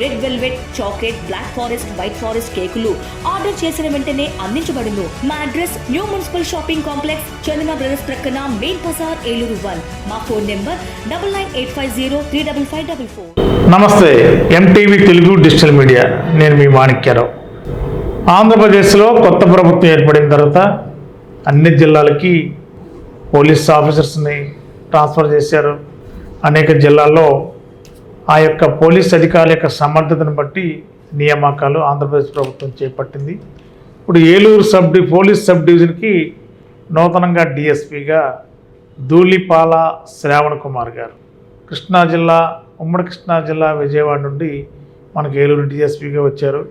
red velvet chocolate black forest white forest కేకులు order చేసిన వెంటనే అందించబడును. మా address new municipal shopping complex Chandana brothers ప్రక్కన మెయిన్ బజార్ ఏలూరు వన్. మా phone number double nine eight five zero three double five double four. నమస్తే MTV Telugu digital media. నేను మీ మాణిక్యారావు. ఆంధ్రప్రదేశ్లో కొత్త ప్రభుత్వం ఏర్పడిన తర్వాత అన్ని జిల్లాలకి పోలీస్ ఆఫీసర్స్ని ట్రాన్స్ఫర్ చేశారు. అనేక జిల్లాల్లో ఆ యొక్క పోలీస్ అధికారుల యొక్క సమర్థతను బట్టి నియామకాలు ఆంధ్రప్రదేశ్ ప్రభుత్వం చేపట్టింది. ఇప్పుడు Eluru sub D police sub డివిజన్కి నూతనంగా డిఎస్పిగా ధూళిపాల శ్రావణ్ కుమార్ గారు. కృష్ణా జిల్లా ఉమ్మడి కృష్ణా జిల్లా విజయవాడ నుండి మనకు ఏలూరు డిఎస్పిగా వచ్చారు.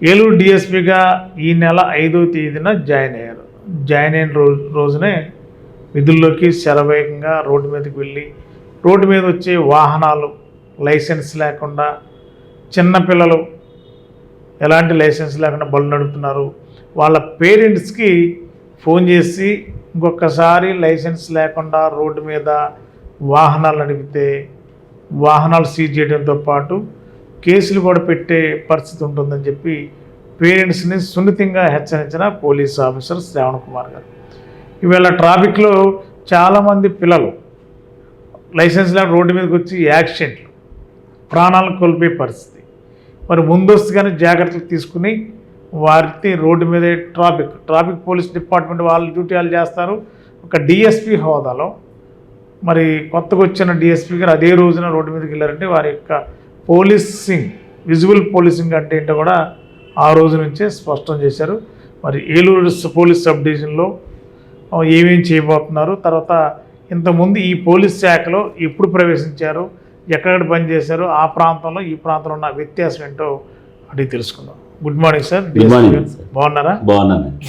ఏలూరు డిఎస్పిగా ఈ నెల ఐదో తేదీన జాయిన్ అయ్యారు. జాయిన్ అయిన రోజు రోజునే విధుల్లోకి శరవేగంగా రోడ్డు మీదకి వెళ్ళి రోడ్డు మీద వచ్చే వాహనాలు లైసెన్స్ లేకుండా చిన్నపిల్లలు ఎలాంటి లైసెన్స్ లేకుండా బళ్ళు నడుపుతున్నారు. వాళ్ళ పేరెంట్స్కి ఫోన్ చేసి ఇంకొకసారి లైసెన్స్ లేకుండా రోడ్డు మీద వాహనాలు నడిపితే వాహనాలు సీజ్ చేయడంతో పాటు కేసులు కూడా పెట్టే పరిస్థితి ఉంటుందని చెప్పి పేరెంట్స్ని సున్నితంగా హెచ్చరించిన పోలీస్ ఆఫీసర్ శ్రావణ్ కుమార్ గారు. ఇవాళ ట్రాఫిక్లో చాలామంది పిల్లలు లైసెన్స్ లేకుండా రోడ్డు మీదకి వచ్చి యాక్సిడెంట్లు ప్రాణాలను కోల్పోయే పరిస్థితి. మరి ముందస్తుగానే జాగ్రత్తలు తీసుకుని వారిని రోడ్డు మీదే ట్రాఫిక్ ట్రాఫిక్ పోలీస్ డిపార్ట్మెంట్ వాళ్ళు డ్యూటీ వాళ్ళు చేస్తారు. ఒక డిఎస్పి హోదాలో మరి కొత్తగా వచ్చిన డిఎస్పీ గారు అదే రోజున రోడ్డు మీదకి వెళ్ళారంటే వారి యొక్క పోలీసింగ్ విజువల్ పోలీసింగ్ అంటే ఏంటో కూడా ఆ రోజు నుంచే స్పష్టం చేశారు. మరి ఏలూరు పోలీస్ సబ్ డివిజన్లో ఏమేమి చేయబోతున్నారు? తర్వాత ఇంతకుముందు ఈ పోలీస్ శాఖలో ఎప్పుడు ప్రవేశించారు? ఎక్కడెక్కడ పనిచేశారు ఆ ప్రాంతంలో ఈ ప్రాంతంలో ఉన్న వ్యత్యాసం ఏంటో అడిగి తెలుసుకుందాం. గుడ్ మార్నింగ్ సార్ గారు. sir. బాగున్నారా? బాగున్నానండి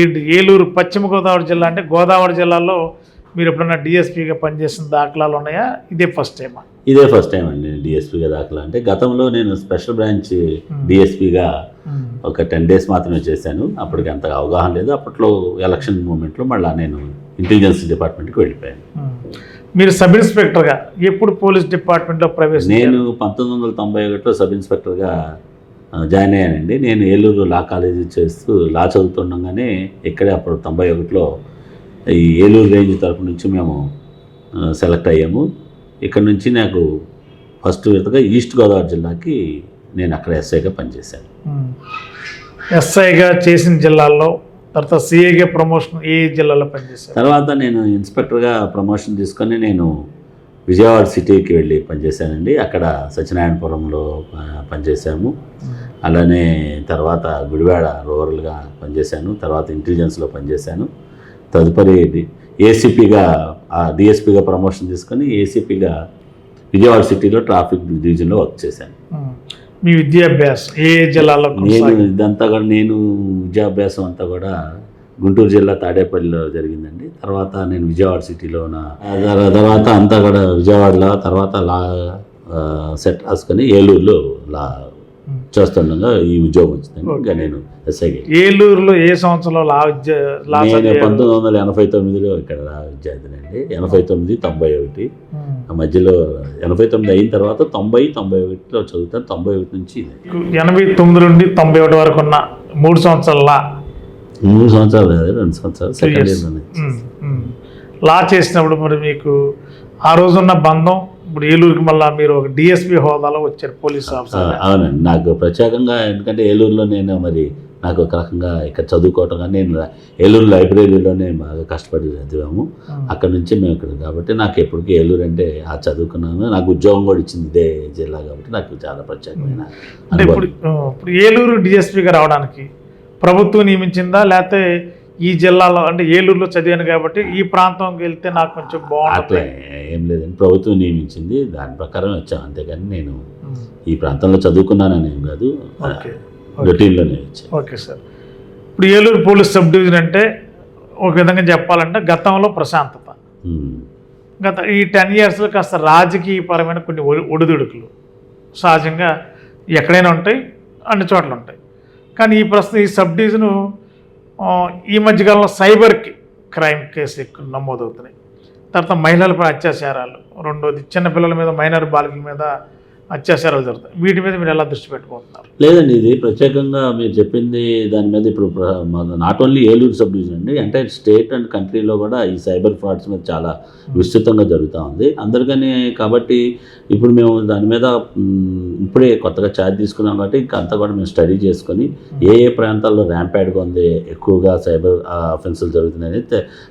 ఈ ఏలూరు పశ్చిమ గోదావరి జిల్లా అంటే గోదావరి జిల్లాలో మీరు ఎప్పుడన్నా డిఎస్పీగా పనిచేసిన దాఖలాలు ఉన్నాయా? ఇదే ఫస్ట్ టైమా ఇదే ఫస్ట్ టైం అండి డిఎస్పీగా దాఖలా. అంటే గతంలో నేను స్పెషల్ బ్రాంచ్ డిఎస్పీగా ఒక టెన్ డేస్ మాత్రమే చేశాను. అప్పటికి అంత అవగాహన లేదు. అప్పట్లో ఎలక్షన్ మూమెంట్లో మళ్ళీ నేను ఇంటెలిజెన్స్ డిపార్ట్మెంట్కి వెళ్ళిపోయాను. మీరు సబ్ ఇన్స్పెక్టర్గా ఎప్పుడు పోలీస్ డిపార్ట్మెంట్లో ప్రవేశించారు? నేను పంతొమ్మిది వందల తొంభై ఒకటిలో సబ్ ఇన్స్పెక్టర్గా జాయిన్ అయ్యానండి. నేను ఏలూరు లా కాలేజీ చేస్తూ లా చదువుతుండగానే ఇక్కడే అప్పుడు తొంభై ఒకటిలో ఈ ఏలూరు రేంజ్ తరపు నుంచి మేము సెలెక్ట్ అయ్యాము. ఇక్కడ నుంచి నాకు ఫస్ట్ విడతగా ఈస్ట్ గోదావరి జిల్లాకి నేను అక్కడ ఎస్ఐగా పనిచేశాను. ఎస్ఐగా చేసిన జిల్లాల్లో తర్వాత సిఏగా ప్రమోషన్ ఏ జిల్లాలో పనిచేశారు. తర్వాత నేను ఇన్స్పెక్టర్గా ప్రమోషన్ తీసుకొని నేను విజయవాడ సిటీకి వెళ్ళి పనిచేశానండి. అక్కడ సత్యనారాయణపురంలో పనిచేశాము. అలానే తర్వాత గుడివాడ రూరల్గా పనిచేశాను. తర్వాత ఇంటెలిజెన్స్లో పనిచేశాను. తదుపరి ఏసీపీగా డిఎస్పీగా ప్రమోషన్ తీసుకొని ఏసీపీగా విజయవాడ సిటీలో ట్రాఫిక్ డివిజన్లో వర్క్ చేశాను. మీ విద్యాభ్యాసం ఏ జిల్లాలో నేను? ఇదంతా కూడా నేను విద్యాభ్యాసం అంతా కూడా గుంటూరు జిల్లా తాడేపల్లిలో జరిగిందండి తర్వాత నేను విజయవాడ సిటీలో ఉన్న తర్వాత అంతా కూడా విజయవాడలో తర్వాత లా సెట్ రాసుకొని ఏలూరులో లా. చేస్తుండగా ఈ ఉద్యోగం వచ్చిందండి ఇంకా నేను ఎస్ఐకి ఏలూరులో ఏ సంవత్సరంలో లా నేను? పంతొమ్మిది వందల ఎనభై తొమ్మిదిలో ఇక్కడ లా విద్యార్థినండి ఎనభై తొమ్మిది తొంభై ఒకటి. ఆ మధ్యలో ఎనభై తొమ్మిది అయిన తర్వాత తొంభై తొంభై ఒకటిలో చదువుతాను తొంభై ఒకటి నుంచి. ఎనభై తొమ్మిది నుండి తొంభై ఒకటి వరకు ఉన్న మూడు సంవత్సరాల లా మూడు సంవత్సరాలు కాదు రెండు సంవత్సరాలు సెకండ్. ఇయర్లోనే ఉమ్. లా చేసినప్పుడు మరి మీకు ఆ రోజున్న బంధం ఇప్పుడు ఏలూరుకి మళ్ళీ మీరు ఒక డిఎస్పీ హోదాలో వచ్చారు పోలీస్ ఆఫీసర్ అవునండి. నాకు ప్రత్యేకంగా ఎందుకంటే ఏలూరులో నేను మరి నాకు ఒక రకంగా ఇక్కడ చదువుకోవటం కానీ నేను ఏలూరు లైబ్రరీలోనే బాగా కష్టపడి చదివాము. అక్కడ నుంచి మేము ఇక్కడ కాబట్టి నాకు ఎప్పటికీ ఏలూరు అంటే ఆ చదువుకున్నాను. నాకు ఉద్యోగం కూడా ఇచ్చింది ఇదే జిల్లా కాబట్టి నాకు చాలా ప్రత్యేకమైన ఇప్పుడు ఇప్పుడు ఏలూరు డిఎస్పీగా రావడానికి ప్రభుత్వం నియమించిందా? లేకపోతే ఈ జిల్లాలో అంటే ఏలూరులో చదివాను కాబట్టి ఈ ప్రాంతంకి వెళ్తే నాకు కొంచెం బాగుంటుంది. ఏం లేదండి. ప్రభుత్వం నియమించింది. దాని ప్రకారం వచ్చాం. అంతేగాని నేను. ఈ ప్రాంతంలో చదువుకున్నానని ఏం కాదు. ఓకే. రొటీన్లోనే వచ్చాను. Okay sir. ఇప్పుడు ఏలూరు పోలీస్ సబ్ డివిజన్ అంటే ఒక విధంగా చెప్పాలంటే గతంలో ప్రశాంతత. గత ఈ టెన్ ఇయర్స్లో కాస్త రాజకీయపరమైన కొన్ని ఒడి- ఒడిదుడుకులు సహజంగా ఎక్కడైనా ఉంటాయి అన్ని చోట్ల ఉంటాయి. కానీ ఈ ప్రస్తుతం ఈ సబ్ డివిజను ఈ మధ్యకాలంలో సైబర్ క్రైమ్ కేసు ఎక్కువ నమోదవుతున్నాయి. తర్వాత మహిళలపై అత్యాచారాలు. రెండోది చిన్నపిల్లల మీద మైనర్ బాలికల మీద అత్యాచారాలు జరుగుతాయి. వీటి మీద మీరు ఎలా దృష్టి పెట్టుకుంటున్నారు? లేదండి ఇది ప్రత్యేకంగా మీరు చెప్పింది దాని మీద ఇప్పుడు not only Eluru sub division అండి అంటే స్టేట్ అండ్ కంట్రీలో కూడా ఈ సైబర్ ఫ్రాడ్స్ మీద చాలా విస్తృతంగా జరుగుతూ ఉంది. అందరికని కాబట్టి ఇప్పుడు మేము దాని మీద ఇప్పుడే కొత్తగా ఛార్జ్ తీసుకున్నాం కాబట్టి ఇంకా అంతా కూడా మేము స్టడీ చేసుకొని ఏ ఏ ప్రాంతాల్లో ర్యాంప్యాడ్గా ఉంది ఎక్కువగా సైబర్ అఫెన్సులు జరుగుతున్నాయని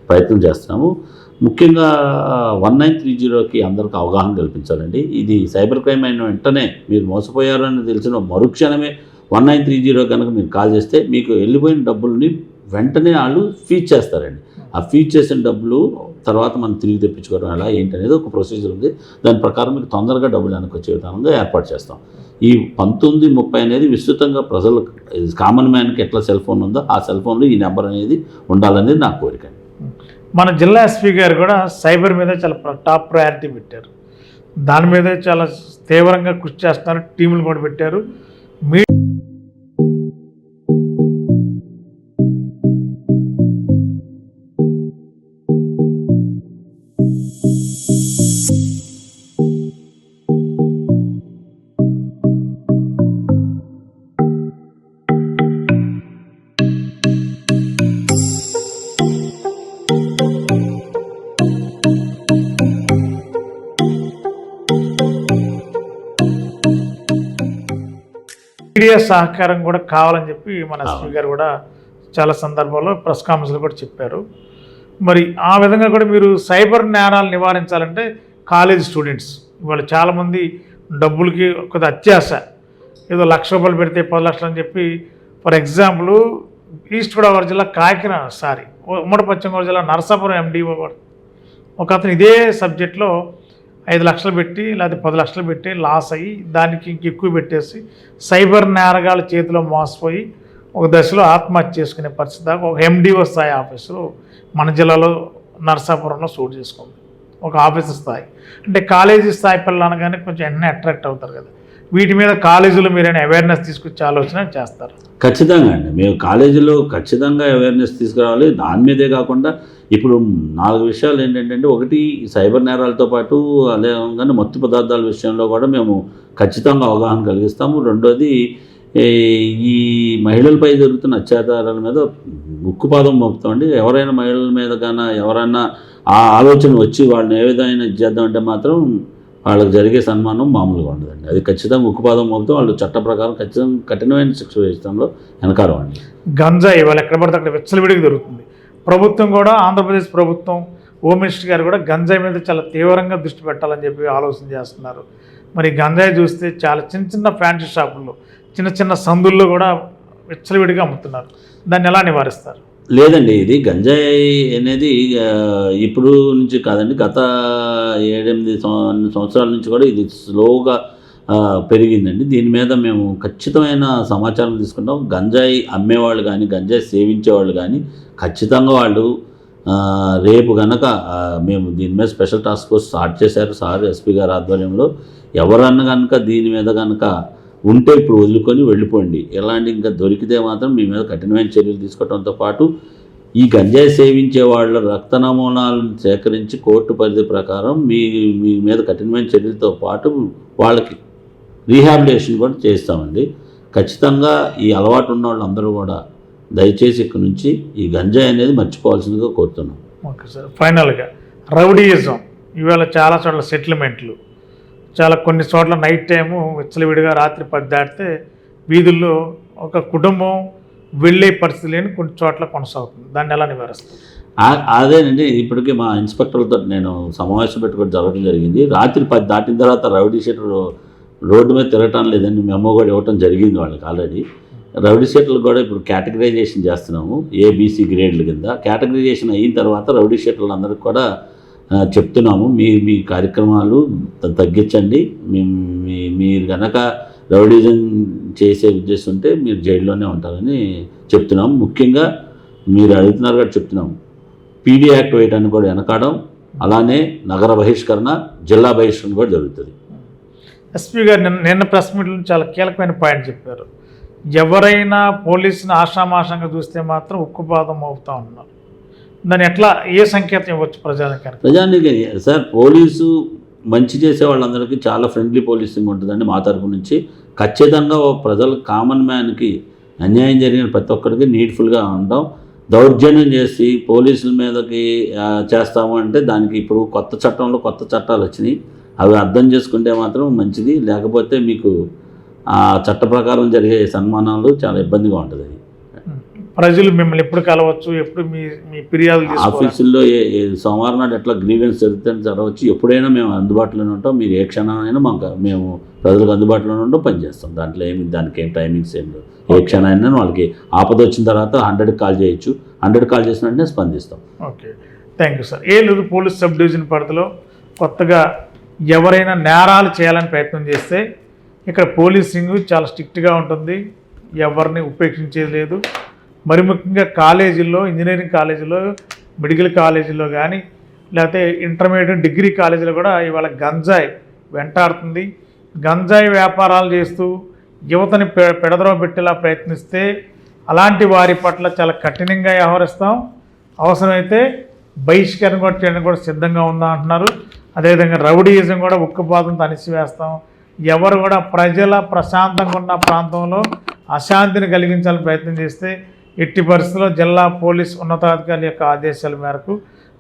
ప్రయత్నం చేస్తున్నాము. ముఖ్యంగా వన్ నైన్ త్రీ జీరోకి అందరికి అవగాహన కల్పించాలండి. ఇది సైబర్ క్రైమ్ అయిన వెంటనే మీరు మోసపోయారని తెలిసిన మరుక్షణమే వన్ నైన్ త్రీ జీరో కనుక మీరు కాల్ చేస్తే మీకు వెళ్ళిపోయిన డబ్బుల్ని వెంటనే వాళ్ళు ఫీజ్ చేస్తారండి. ఆ ఫీజ్ చేసిన డబ్బులు తర్వాత మనం తిరిగి తెప్పించుకోవడం ఎలా ఏంటనేది ఒక ప్రొసీజర్ ఉంది. దాని ప్రకారం మీకు తొందరగా డబ్బులు వెనక్కి వచ్చే విధానంగా ఏర్పాటు చేస్తాం. ఈ పంతొమ్మిది ముప్పై అనేది విస్తృతంగా ప్రజలకు కామన్ మ్యాన్కి ఎట్లా సెల్ ఫోన్ ఉందో ఆ సెల్ ఫోన్లో ఈ నెంబర్ అనేది ఉండాలనేది నా కోరిక మన జిల్లా ఎస్పీ గారు కూడా సైబర్ మీద చాలా టాప్ ప్రయారిటీ పెట్టారు. దాని మీద చాలా తీవ్రంగా కృషి చేస్తున్నారు. టీములు కూడా పెట్టారు. మీ మీడియా సహకారం కూడా కావాలని చెప్పి మన ఎస్పీ. గారు కూడా చాలా సందర్భాల్లో ప్రెస్ కాన్ఫరెన్స్లో కూడా చెప్పారు మరి ఆ విధంగా కూడా మీరు సైబర్ నేరాలు నివారించాలంటే కాలేజ్ స్టూడెంట్స్ ఇవాళ చాలామంది డబ్బులకి కొద్ది అత్యాశ ఏదో లక్ష రూపాయలు పెడితే పది లక్షలు అని చెప్పి ఫర్ ఎగ్జాంపుల్ ఈస్ట్ గోదావరి జిల్లా కాకినాడ సారీ ఉమ్మడి పశ్చిమ గోదావరి జిల్లా నరసాపురం ఎండిఓ ఒక అతను ఇదే సబ్జెక్ట్లో ఐదు లక్షలు పెట్టి లేకపోతే పది లక్షలు పెట్టి లాస్ అయ్యి దానికి ఇంక ఎక్కువ పెట్టేసి సైబర్ నేరగాళ్ళ చేతిలో మోసపోయి ఒక దశలో ఆత్మహత్య చేసుకునే పరిస్థితి దాకా ఒక ఎండిఓ స్థాయి ఆఫీసులో మన జిల్లాలో నరసాపురంలో సూట్ చేసుకుంది. ఒక ఆఫీసర్ స్థాయి. అంటే కాలేజీ స్థాయి పిల్లలు అనగానే కొంచెం వెంటనే అట్రాక్ట్ అవుతారు కదా. వీటి మీద కాలేజీలో మీరైనా అవేర్నెస్ తీసుకొచ్చే ఆలోచన చేస్తారు? ఖచ్చితంగా అండి. మేము కాలేజీలో ఖచ్చితంగా అవేర్నెస్ తీసుకురావాలి. దాని మీదే కాకుండా ఇప్పుడు నాలుగు విషయాలు ఏంటంటే ఒకటి సైబర్ నేరాలతో పాటు అదే మత్తు పదార్థాల విషయంలో కూడా మేము ఖచ్చితంగా అవగాహన కలిగిస్తాము. రెండోది ఈ మహిళలపై జరుగుతున్న అత్యాచారాల మీద ఉక్కుపాదం మోపుతామండి. ఎవరైనా మహిళల మీద కానీ ఎవరైనా ఆ ఆలోచన వచ్చి వాళ్ళని ఏ విధంగా ఇది చేద్దామంటే మాత్రం వాళ్ళకి జరిగే సన్మానం మామూలుగా ఉండదండి. అది ఖచ్చితంగా ఉక్కుపాదం మోపుతాం. వాళ్ళు చట్ట ప్రకారం ఖచ్చితంగా కఠినమైన శిక్ష వేయడంలో వెనకారం అండి గంజాయి వాళ్ళు ఎక్కడ పడితే అక్కడ విచ్చలవిడికి దొరుకుతుంది. ప్రభుత్వం కూడా ఆంధ్రప్రదేశ్ ప్రభుత్వం హోమ్ మినిస్టర్ గారు కూడా గంజాయి మీద చాలా తీవ్రంగా దృష్టి పెట్టాలని చెప్పి ఆలోచన చేస్తున్నారు. మరి గంజాయి చూస్తే చాలా చిన్న చిన్న ఫ్యాన్సీ షాపుల్లో చిన్న చిన్న సందుల్లో కూడా విచ్చలవిడిగా అమ్ముతున్నారు. దాన్ని ఎలా నివారిస్తారు? లేదండి ఇది గంజాయి అనేది ఇప్పుడు నుంచి కాదండి గత ఏడెనిమిది సంవత్సరాల నుంచి కూడా ఇది స్లోగా పెరిగిందండి. దీని మీద మేము ఖచ్చితమైన సమాచారం తీసుకుంటాం. గంజాయి అమ్మేవాళ్ళు కానీ గంజాయి సేవించేవాళ్ళు కానీ ఖచ్చితంగా వాళ్ళు రేపు గనక మేము దీని మీద స్పెషల్ టాస్క్ ఫోర్స్ స్టార్ట్ చేశారు సార్ ఎస్పీ గారి ఆధ్వర్యంలో. ఎవరన్నా కనుక దీని మీద కనుక ఉంటే ఇప్పుడు వదులుకొని వెళ్ళిపోండి. ఎలాంటి ఇంకా దొరికితే మాత్రం మీ మీద కఠినమైన చర్యలు తీసుకోవడంతో పాటు ఈ గంజాయి సేవించే వాళ్ళ రక్త నమూనాలను సేకరించి కోర్టు పరిధి ప్రకారం మీ మీ మీద కఠినమైన చర్యలతో పాటు వాళ్ళకి రీహాబిలిటేషన్ కూడా చేస్తామండి. ఖచ్చితంగా ఈ అలవాటు ఉన్న వాళ్ళందరూ కూడా దయచేసి ఇక్కడ నుంచి ఈ గంజాయి అనేది మర్చిపోవాల్సిందిగా కోరుతున్నాం. Okay sir. ఫైనల్గా రౌడీయిజం. ఇవాళ చాలా చోట్ల సెటిల్మెంట్లు. చాలా కొన్ని చోట్ల నైట్ టైము విచ్చలవిడిగా రాత్రి పది దాటితే వీధుల్లో ఒక కుటుంబం వెళ్ళే పరిస్థితి లేని కొన్ని చోట్ల కొనసాగుతుంది. దాన్ని ఎలా నివారిస్తారు? ఆ- అదేనండి. ఇప్పటికే మా ఇన్స్పెక్టర్లతో నేను సమావేశం పెట్టుకోవడం జరగడం జరిగింది. రాత్రి పది దాటిన తర్వాత రౌడీ షీటర్ రోడ్డు మీద తిరగటం లేదని మెమో కూడా ఇవ్వటం జరిగింది వాళ్ళకి ఆల్రెడీ. రౌడీ షీటర్లు కూడా ఇప్పుడు కేటగరైజేషన్ చేస్తున్నాము ఏబీసీ గ్రేడ్ల కింద. కేటగరైజేషన్ అయిన తర్వాత రౌడీ షీటర్లు అందరికి కూడా చెప్తున్నాము. మీ మీ కార్యక్రమాలు తగ్గించండి. మీ మీరు కనుక రౌడీజం చేసే ఉద్దేశం ఉంటే మీరు జైల్లోనే ఉంటారని చెప్తున్నాము. ముఖ్యంగా మీరు అడుగుతున్నారు కూడా చెప్తున్నాము. పీడీ యాక్ట్ వేయడానికి కూడా వెనకాడడం అలానే నగర బహిష్కరణ జిల్లా బహిష్కరణ కూడా జరుగుతుంది. ఎస్పీ గారు నిన్న నిన్న ప్రెస్ మీట్లో చాలా కీలకమైన పాయింట్ చెప్పారు. ఎవరైనా పోలీసుని ఆషామాషంగా చూస్తే మాత్రం ఉక్కుపాదం అవుతా ఉన్నారు. దాన్ని ఎట్లా ఏ సంకేతం ఇవ్వచ్చు ప్రజానికి ప్రజానికి సార్ పోలీసు మంచి చేసే వాళ్ళందరికీ చాలా ఫ్రెండ్లీ పోలీసింగ్ ఉంటుందండి మా తరపు నుంచి. ఖచ్చితంగా ప్రజలు కామన్ మ్యాన్కి అన్యాయం జరిగిన ప్రతి ఒక్కరికి నీడ్ఫుల్గా ఉంటాం. దౌర్జన్యం చేసి పోలీసుల మీదకి చేస్తాము అంటే దానికి ఇప్పుడు కొత్త చట్టంలో కొత్త చట్టాలు వచ్చినాయి. అవి అర్థం చేసుకుంటే మాత్రం మంచిది. లేకపోతే మీకు ఆ చట్ట ప్రకారం జరిగే సన్మానాలు చాలా ఇబ్బందిగా ఉంటుంది ప్రజలు మిమ్మల్ని ఎప్పుడు కలవచ్చు ఎప్పుడు మీ మీ తీసుకోవాలి? ఆఫీసుల్లో ఏ సోమవారం నాడు ఎట్లా గ్రీవెన్స్ జరిగితే జరగవచ్చు ఎప్పుడైనా మేము అందుబాటులోనే ఉంటాం మీరు ఏ క్షణమైనా మాకు మేము ప్రజలకు అందుబాటులోనే ఉంటాం పనిచేస్తాం దాంట్లో ఏమి దానికి ఏం టైమింగ్స్ ఏం లేవు. ఏ క్షణమైనా వాళ్ళకి ఆపద వచ్చిన తర్వాత హండ్రెడ్ కాల్ చేయొచ్చు. హండ్రెడ్ కాల్ చేసిన వెంటనే స్పందిస్తాం. Okay. Thank you sir Eluru police sub division పరిధిలో కొత్తగా ఎవరైనా నేరాలు చేయాలని ప్రయత్నం చేస్తే ఇక్కడ పోలీసింగ్ చాలా స్ట్రిక్ట్గా ఉంటుంది. ఎవరిని ఉపేక్షించేది లేదు. మరి ముఖ్యంగా కాలేజీల్లో ఇంజనీరింగ్ కాలేజీలో మెడికల్ కాలేజీలో కానీ లేకపోతే ఇంటర్మీడియట్ డిగ్రీ కాలేజీలో కూడా ఇవాళ గంజాయి వెంటాడుతుంది. గంజాయి వ్యాపారాలు చేస్తూ యువతని పెడదరం పెట్టేలా ప్రయత్నిస్తే అలాంటి వారి పట్ల చాలా కఠినంగా వ్యవహరిస్తాం. అవసరమైతే బహిష్కరణ కూడా చేయడానికి కూడా సిద్ధంగా ఉందా అంటున్నారు. అదేవిధంగా రౌడీయిజం కూడా ఉక్కుపాదంతో అణిసివేస్తాం ఎవరు కూడా ప్రజల ప్రశాంతంగా ఉన్న ప్రాంతంలో అశాంతిని కలిగించాలని ప్రయత్నం చేస్తే ఎట్టి పరిస్థితుల్లో జిల్లా పోలీస్ ఉన్నతాధికారుల యొక్క ఆదేశాల మేరకు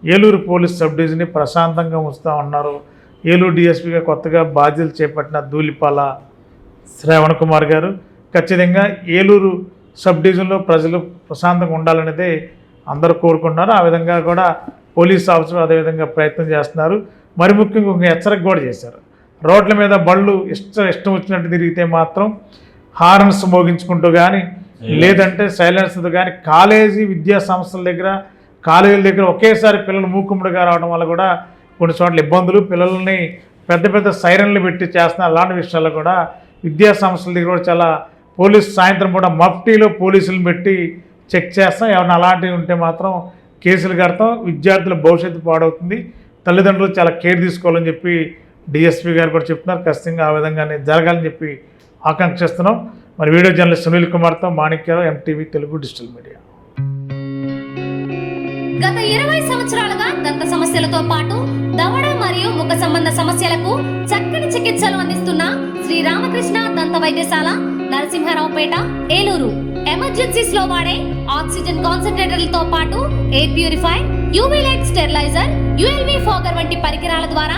ఏలూరు పోలీస్ సబ్ డివిజన్ని ప్రశాంతంగా ఉంచుతా ఉన్నారు. ఏలూరు డిఎస్పీగా కొత్తగా బాధ్యతలు చేపట్టిన ధూలిపాల శ్రావణ్ కుమార్ గారు ఖచ్చితంగా ఏలూరు సబ్ డివిజన్లో ప్రజలు ప్రశాంతంగా ఉండాలనేదే అందరూ కోరుకుంటున్నారు. ఆ విధంగా కూడా పోలీస్ ఆఫీసర్లు అదేవిధంగా ప్రయత్నం చేస్తున్నారు. మరి ముఖ్యంగా ఒక హెచ్చరిక కూడా చేశారు. రోడ్ల మీద బళ్ళు ఇష్టం ఇష్టం వచ్చినట్టు తిరిగితే మాత్రం హార్న్స్ మోగించుకుంటూ కానీ లేదంటే సైలెన్స్తో కానీ కాలేజీ విద్యా సంస్థల దగ్గర కాలేజీల దగ్గర ఒకేసారి పిల్లలు మూకుమ్మడిగా రావడం వల్ల కూడా కొన్ని చోట్ల ఇబ్బందులు పిల్లల్ని పెద్ద పెద్ద సైరన్లు పెట్టి చేస్తున్న అలాంటి విషయాల్లో కూడా విద్యా సంస్థల దగ్గర కూడా చాలా పోలీస్ సాయంత్రం కూడా మఫ్టీలో పోలీసులు పెట్టి చెక్ చేస్తాం. ఏమైనా అలాంటివి ఉంటే మాత్రం కేసులు కడతాం. విద్యార్థుల భవిష్యత్తు పాడవుతుంది. తల్లిదండ్రులు చాలా కేర్ తీసుకోవాలని చెప్పి డిఎస్పీ గారు కూడా చెప్తున్నారు. ఖచ్చితంగా ఆ విధంగానే జరగాలని చెప్పి ఆకాంక్షిస్తున్నాం. మరి వీడియో జర్నలిస్ట్ సునీల్ కుమార్తో Manikyarao MTV Telugu digital media. గత ఇరవై సంవత్సరాలుగా దంత సమస్యలతో పాటు దవడ మరియు ముఖ సంబంధ సమస్యలకు చక్కని చికిత్సలు అందిస్తున్న శ్రీ రామకృష్ణ దంత వైద్యశాల నరసింహారావుపేట ఏలూరు. ఎమర్జెన్సీస్లో వాడే ఆక్సిజన్ కాన్సన్ట్రేటర్లతో పాటు air purify UV light steriliser ULV fogger వంటి పరికరాల ద్వారా